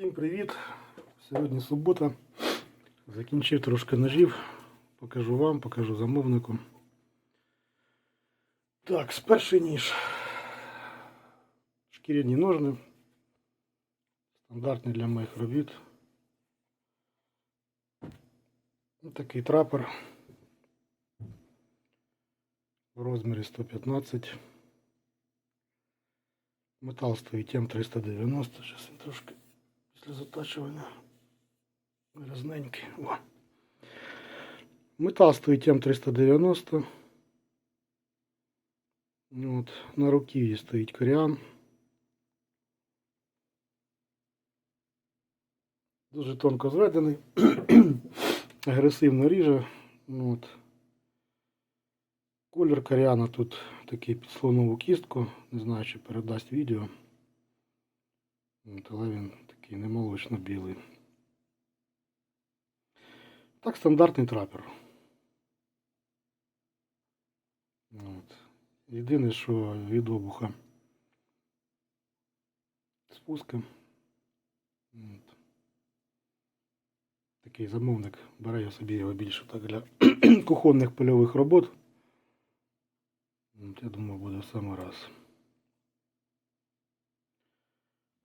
Всім привіт! Сьогодні субота. Закінчив трошки ножів. Покажу вам, покажу замовнику. Так, з перший ніж. Шкіряні ножни. Стандартний для моїх робіт. Ось такий трапор. В розмірі 115. Метал стоїть М390. Зараз він трошки Після затачування грязненький. О. Метал стоїть М390. От, на руків'ї стоїть коріан. Дуже тонко зведений. Агресивно ріже. От. Колір коріана тут такий під слонову кістку. Не знаю, чи передасть відео. От, але він такий не молочно-білий. Так, стандартний трапер. От. Єдине, що від обуха спуска. От. Такий замовник бере я собі його більше так для кухонних польових робот. От, я думаю, буде в самий раз.